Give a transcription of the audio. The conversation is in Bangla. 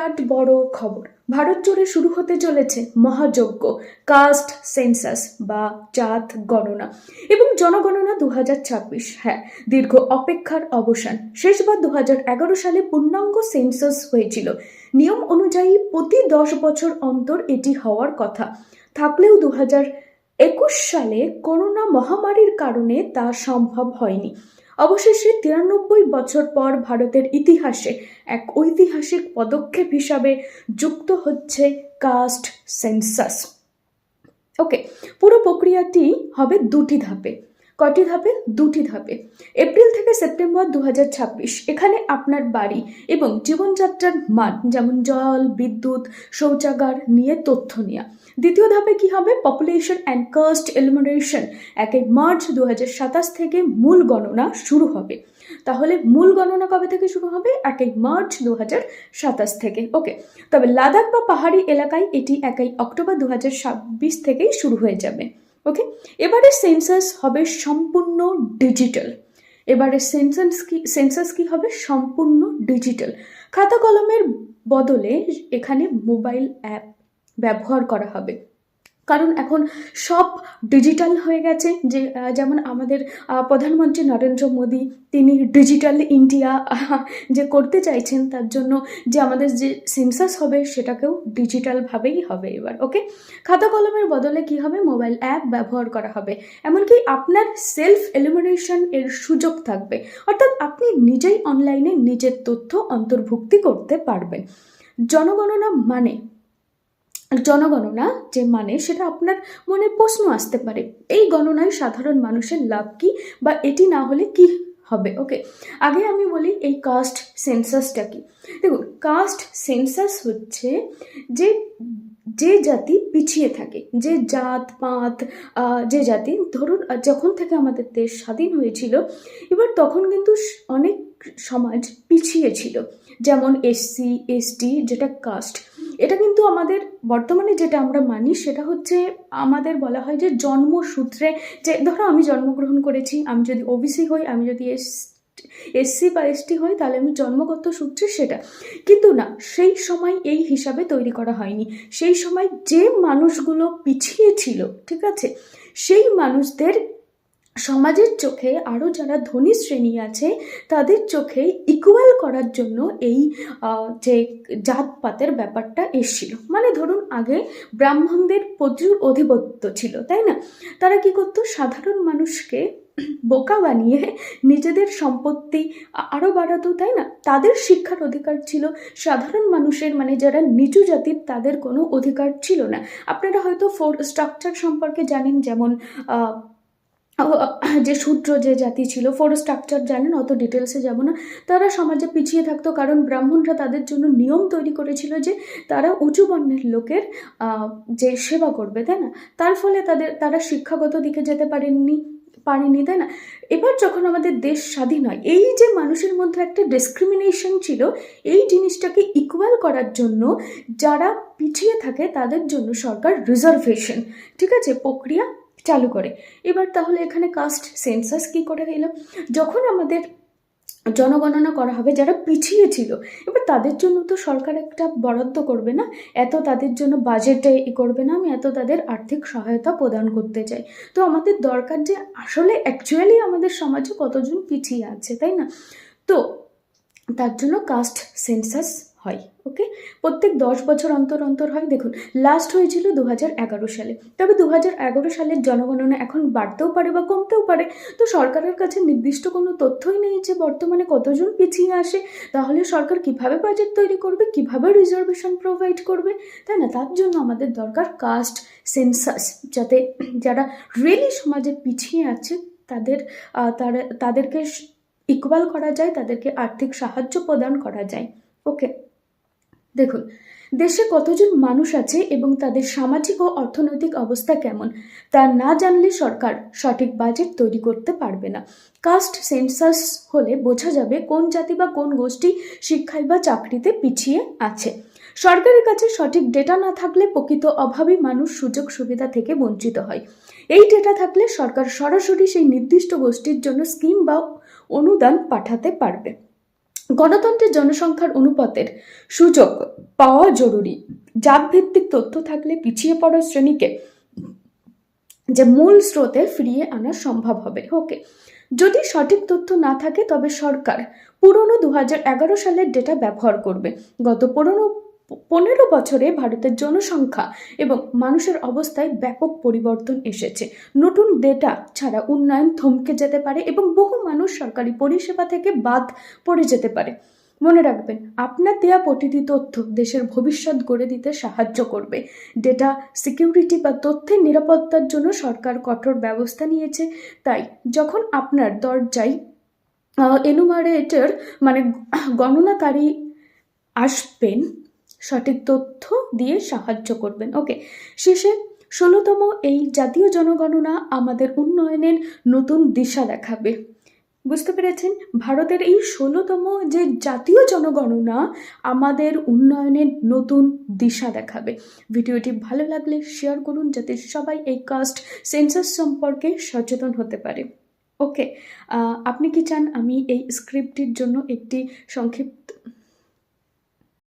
বিরাট বড় খবর। ভারত জুড়ে শুরু হতে চলেছে মহাযজ্ঞ কাস্ট সেন্সাস বা জাত গণনা। এবং জনগণনা দু হ্যাঁ দীর্ঘ অপেক্ষার অবসান। শেষবার দু হাজার এগারো সালে পূর্ণাঙ্গ সেন্সাস হয়েছিল। নিয়ম অনুযায়ী প্রতি দশ বছর অন্তর এটি হওয়ার কথা। থাকলেও দু একুশ সালে করোনা মহামারীর কারণে তা সম্ভব হয়নি। অবশেষে তিরানব্বই বছর পর ভারতের ইতিহাসে এক ঐতিহাসিক পদক্ষেপ হিসাবে যুক্ত হচ্ছে কাস্ট সেন্সাস ওকে পুরো প্রক্রিয়াটি হবে দুটি ধাপে। কটি ধাপে? দুটি ধাপে। এপ্রিল থেকে সেপ্টেম্বর দু হাজার ছাব্বিশ। এখানে আপনার বাড়ি এবং জীবনযাত্রার মান, যেমন জল, বিদ্যুৎ, শৌচাগার নিয়ে তথ্য নেওয়া দ্বিতীয় ধাপে কি হবে? পপুলেশন অ্যান্ড কাস্ট এলিমিনেশন একই মার্চ দু হাজার সাতাশ থেকে মূল গণনা শুরু হবে। তাহলে মূল গণনা কবে থেকে শুরু হবে? একই মার্চ দু থেকে। ওকে। তবে লাদাখ বা পাহাড়ি এলাকায় এটি একই অক্টোবর দু হাজার ছাব্বিশ থেকেই শুরু হয়ে যাবে। ওকে এবারে সেন্সাস হবে সম্পূর্ণ ডিজিটাল এবারে সেন্সাস কি সেন্সাস কি হবে? সম্পূর্ণ ডিজিটাল খাতা কলমের বদলে এখানে মোবাইল অ্যাপ ব্যবহার করা হবে। কারণ এখন সব ডিজিটাল হয়ে গেছে যে যেমন আমাদের প্রধানমন্ত্রী নরেন্দ্র মোদী, তিনি ডিজিটাল ইন্ডিয়া যে করতে চাইছেন, তার জন্য যে আমাদের যে সেন্সাস হবে, সেটাকেও ডিজিটালভাবেই হবে এবার ওকে খাতা কলমের বদলে কি হবে? মোবাইল অ্যাপ ব্যবহার করা হবে। এমনকি আপনার সেলফ এলিমিনেশন এর সুযোগ থাকবে। অর্থাৎ আপনি নিজেই অনলাইনে নিজের তথ্য অন্তর্ভুক্তি করতে পারবেন। জনগণনা মানে জনগণনা যে মানে সেটা আপনার মনে প্রশ্ন আসতে পারে। এই গণনায় সাধারণ মানুষের লাভ কি বা এটি না হলে কি হবে? ওকে আগে আমি বলি এই কাস্ট সেন্সাসটা কি। দেখুন কাস্ট সেন্সাস হচ্ছে যে যে জাতি পিছিয়ে থাকে, যে জাত, পাত যে জাতি, ধরুন যখন থেকে আমাদের দেশ স্বাধীন হয়েছিল, এবার তখন কিন্তু অনেক সমাজ পিছিয়ে ছিল। যেমন এসসি, এসটি, যেটা কাস্ট এটা কিন্তু আমাদের বর্তমানে যেটা আমরা মানি সেটা হচ্ছে আমাদের বলা হয় যে জন্মসূত্রে যে ধরো আমি জন্মগ্রহণ করেছি, আমি যদি ওবিসি হই, আমি যদি এস এসসি বা এসটি হই, তাহলে আমি জন্মগত সূত্রে সেটা। কিন্তু না, সেই সময় এই হিসাবে তৈরি করা হয়নি। সেই সময় যে মানুষগুলো পিছিয়ে ছিল, ঠিক আছে? সেই মানুষদের সমাজের চোখে আরও যারা ধনী শ্রেণি আছে, তাদের চোখে ইকুয়াল করার জন্য এই যে জাতপাতের ব্যাপারটা এসেছিল। মানে ধরুন, আগে ব্রাহ্মণদের প্রচুর অধিপত্য ছিল, তাই না? তারা কি করতো? সাধারণ মানুষকে বোকা বানিয়ে নিজেদের সম্পত্তি আরও বাড়াতো, তাই না? তাদের শিক্ষার অধিকার ছিল। সাধারণ মানুষের মানে যারা নিচু জাতির, তাদের কোনো অধিকার ছিল না। আপনারা হয়তো ফোর স্ট্রাকচার সম্পর্কে জানেন, যেমন যে শূদ্র যে জাতি ছিল ফোর স্ট্রাকচার জানেন, অত ডিটেলসে যাব না। তারা সমাজে পিছিয়ে থাকতো কারণ ব্রাহ্মণরা তাদের জন্য নিয়ম তৈরি করেছিল যে তারা উঁচু বর্ণের লোকের যে সেবা করবে, তাই না? তার ফলে তাদের, তারা শিক্ষাগত দিকে যেতে পারেননি, পারেনি, তাই না? এবার যখন আমাদের দেশ স্বাধীন হয়, এই যে মানুষের মধ্যে একটা ডিসক্রিমিনেশন ছিল, এই জিনিসটাকে ইকুয়াল করার জন্য যারা পিছিয়ে থাকে তাদের জন্য সরকার রিজার্ভেশন ঠিক আছে? প্রক্রিয়া চালু করে। এবার তাহলে এখানে কাস্ট সেন্সাস কি করে এলো? যখন আমাদের জনগণনা করা হবে, যারা পিছিয়ে ছিল, এবার তাদের জন্য তো সরকার একটা বরাদ্দ করবে না? এত তাদের জন্য বাজেটে ই করবে না, আমি এত তাদের আর্থিক সহায়তা প্রদান করতে চাই। তো আমাদের দরকার যে আসলে অ্যাকচুয়ালি আমাদের সমাজে কতজন পিছিয়ে আছে, তাই না? তো তার জন্য কাস্ট সেন্সাস হয় ওকে প্রত্যেক দশ বছর অন্তর অন্তর হয়। দেখুন লাস্ট হয়েছিল দু হাজার এগারো সালে। তবে দু হাজার এগারো সালের জনগণনা এখন বাড়তেও পারে বা কমতেও পারে। তো সরকারের কাছে নির্দিষ্ট কোনো তথ্যই নেই যে বর্তমানে কতজন পিছিয়ে আসে। তাহলে সরকার কীভাবে বাজেট তৈরি করবে? কীভাবে রিজার্ভেশন প্রোভাইড করবে? তাই না? তার জন্য আমাদের দরকার কাস্ট সেন্সাস যাতে যারা রিয়েলি সমাজে পিছিয়ে আছে, তাদের তারা, তাদেরকে ইকুয়াল করা যায়, তাদেরকে আর্থিক সাহায্য প্রদান করা যায় ওকে দেখুন, দেশে কতজন মানুষ আছে এবং তাদের সামাজিক ও অর্থনৈতিক অবস্থা কেমন, তা না জানলে সরকার সঠিক বাজেট তৈরি করতে পারবে না। কাস্ট সেন্সাস হলে বোঝা যাবে কোন জাতি বা কোন গোষ্ঠী শিক্ষায় বা চাকরিতে পিছিয়ে আছে। সরকারের কাছে সঠিক ডেটা না থাকলে প্রকৃত অভাবী মানুষ সুযোগ সুবিধা থেকে বঞ্চিত হয়। এই ডেটা থাকলে সরকার সরাসরি সেই নির্দিষ্ট গোষ্ঠীর জন্য স্কিম বা অনুদান পাঠাতে পারবে। গণতন্ত্রের জনসংখ্যার অনুপাতের সুযোগ পাওয়া জরুরি। জাতভিত্তিক তথ্য থাকলে পিছিয়ে পড়া শ্রেণীকে যে মূল স্রোতে ফিরিয়ে আনা সম্ভব হবে। ওকে যদি সঠিক তথ্য না থাকে, তবে সরকার পুরনো দু সালের ডেটা ব্যবহার করবে। গত পুরনো পনেরো বছরে ভারতের জনসংখ্যা এবং মানুষের অবস্থায় ব্যাপক পরিবর্তন এসেছে। নতুন ডেটা ছাড়া উন্নয়ন থমকে যেতে পারে এবং বহু মানুষ সরকারি পরিষেবা থেকে বাদ পড়ে যেতে পারে। মনে রাখবেন, আপনার দেয়া প্রতিটি তথ্য দেশের ভবিষ্যৎ গড়ে দিতে সাহায্য করবে। ডেটা সিকিউরিটি বা তথ্যের নিরাপত্তার জন্য সরকার কঠোর ব্যবস্থা নিয়েছে। তাই যখন আপনার দরজায় এনুমারেটর মানে গণনাকারী আসবেন সঠিক তথ্য দিয়ে সাহায্য করবেন। ওকে শেষে ষোলোতম এই জাতীয় জনগণনা আমাদের উন্নয়নের নতুন দিশা দেখাবে। বুঝতে পেরেছেন? ভারতের এই ষোলোতম যে জাতীয় জনগণনা আমাদের উন্নয়নের নতুন দিশা দেখাবে। ভিডিওটি ভালো লাগলে শেয়ার করুন যাতে সবাই এই কাস্ট সেন্সাস সম্পর্কে সচেতন হতে পারে। ওকে আপনি কি চান আমি এই স্ক্রিপ্টটির জন্য একটি সংক্ষিপ্ত